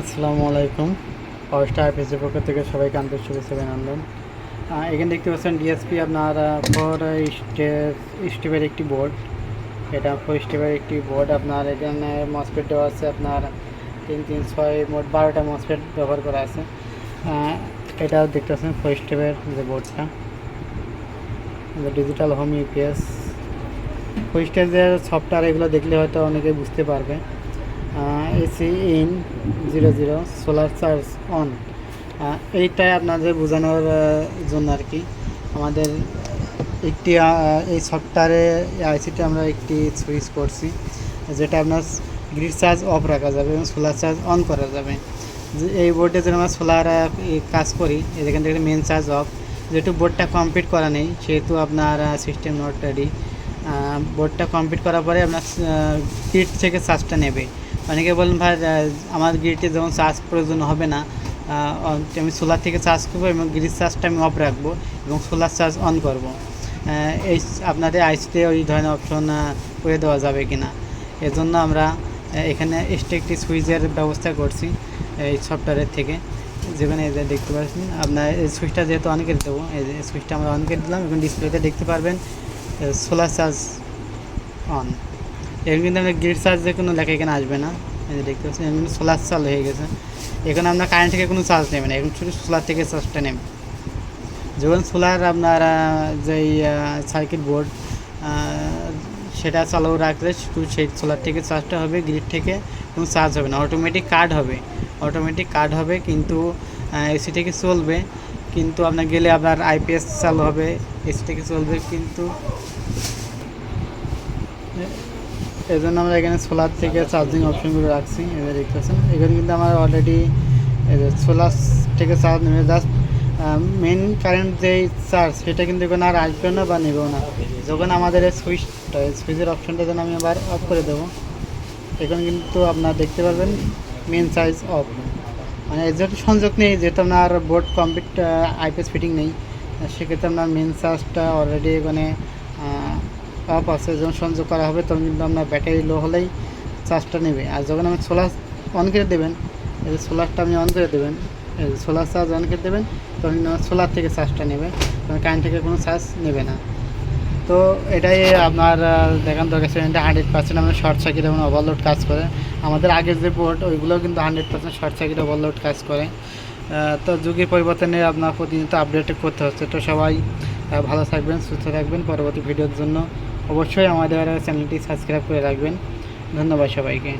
আসসালামু আলাইকুম। পাওয়ার স্টার পেজের পক্ষ থেকে সবাইকে আন্তরিক শুভেচ্ছা অভিনন্দন এখানে দেখতে পাচ্ছেন ডিএসপি আপনার ফোর স্টেপের একটি বোর্ড এটা ফোর স্টেপের একটি বোর্ড আপনার, এখানে মসপেট দেওয়া আছে আপনার তিন তিন, ছয়, মোট বারোটা মসপেট ব্যবহার করা আছে। এটাও দেখতে পাচ্ছেন ফোর স্টেপের যে বোর্ডটা ডিজিটাল হোম ইউপিএস ফোর স্টেজের সফটওয়্যার এগুলো দেখলে হয়তো অনেকে বুঝতে পারবে। AC in zero zero solar charge on এইটাই আপনাদের বোঝানোর জন্য আর কি। আমাদের একটি এই সফটওয়্যারে আইসিটি আমরা একটি সুইচ করছি, যেটা আপনার গ্রিড চার্জ অফ রাখা যাবে এবং সোলার চার্জ অন করা যাবে। যে এই বোর্ডে যেন আমরা সোলার কাজ করি, এখান থেকে মেন চার্জ অফ যেহেতু বোর্ডটা কমপ্লিট করা নেই, সেহেতু আপনার সিস্টেম নট রেডি বোর্ডটা কমপ্লিট করার পরে আপনার গ্রিড থেকে চার্জটা নেবে। অনেকে বলেন, ভাই আমার গ্রিডে যেমন চার্জ প্রয়োজন হবে না আমি সোলার থেকে চার্জ করব এবং গ্রিড চার্জটা আমি অফ রাখব এবং সোলার চার্জ অন করব। এই আপনাদের আইসিতে ওই ধরনের অপশন করে দেওয়া যাবে কি না এজন্য আমরা এখানে এক্সট্রা একটি সুইচের ব্যবস্থা করছি, এই সফটওয়্যারের থেকে। যেখানে এই যে দেখতে পাচ্ছেন, আপনার এই সুইচটা যেহেতু অন করে দেবো, এই যে সুইচটা আমরা অন করে দিলাম এবং ডিসপ্লেতে দেখতে পারবেন সোলার চার্জ অন এখানে কিন্তু আপনার গ্রিড চার্জের কোনো লেখা এখানে আসবে না। এই দেখতে পাচ্ছেন এখানে সোলার চালু হয়ে গেছে। এখানে আপনার কারেন্ট থেকে কোনো চার্জ নেবে না, এখন শুধু সোলার থেকে চার্জটা নেবে। যখন সোলার আপনার যেই সার্কিট বোর্ড সেটা চালু রাখলে শুধু সেই সোলার থেকে চার্জটা হবে গ্রিড থেকে কোনো চার্জ হবে না অটোমেটিক কার্ড হবে। অটোমেটিক কার্ড হবে, কিন্তু এসি থেকে চলবে, কিন্তু আপনার গেলে আপনার আইপিএস চালু হবে এসি থেকে চলবে, কিন্তু এই জন্য আমরা এখানে সোলার থেকে চার্জিং অপশনগুলো রাখছি, এবার দেখতে পাচ্ছেন এখানে কিন্তু আমার অলরেডি সোলার থেকে চার্জ নেবে। জাস্ট মেন কারেন্ট যেই চার্জ সেটা কিন্তু এখানে আর আসবে না বা নেবেও না। যখন আমাদের এই সুইচটা সুইচের অপশনটা যেন আমি আবার অফ করে দেবো। এখন কিন্তু আপনার দেখতে পারবেন মেন চার্জ অফ মানে যেহেতু সংযোগ নেই, যেহেতু আপনার বোর্ড কমপ্লিট আইপিএস ফিটিং নেই, সেক্ষেত্রে আপনার মেন চার্জটা অলরেডি এখানে অফ আছে, যখন সংযোগ করা হবে, তখন কিন্তু আপনার ব্যাটারি লো হলেই চার্জটা নেবে। আর যখন আপনি সোলার অন করে দেবেন, এই সোলারটা আপনি অন করে দেবেন সোলার চার্জ অন করে দেবেন, তখন সোলার থেকে চার্জটা নেবে, তখন কারেন্ট থেকে কোনো চার্জ নেবে না। তো এটাই আপনার দেখান দরকার ছিল, এটা হান্ড্রেড পার্সেন্ট আপনার শর্ট সার্কিট এবং ওভারলোড কাজ করে। আমাদের আগের যে বোর্ড ওইগুলো কিন্তু hundred percent short circuit overload কাজ করে। তো যুগের পরিবর্তনে আপনার প্রতিনিয়ত আপডেট করতে হচ্ছে। তো সবাই ভালো থাকবেন, সুস্থ থাকবেন পরবর্তী ভিডিওর জন্য। অবশ্যই আমাদের চ্যানেলটি সাবস্ক্রাইব করে রাখবেন। ধন্যবাদ সবাইকে।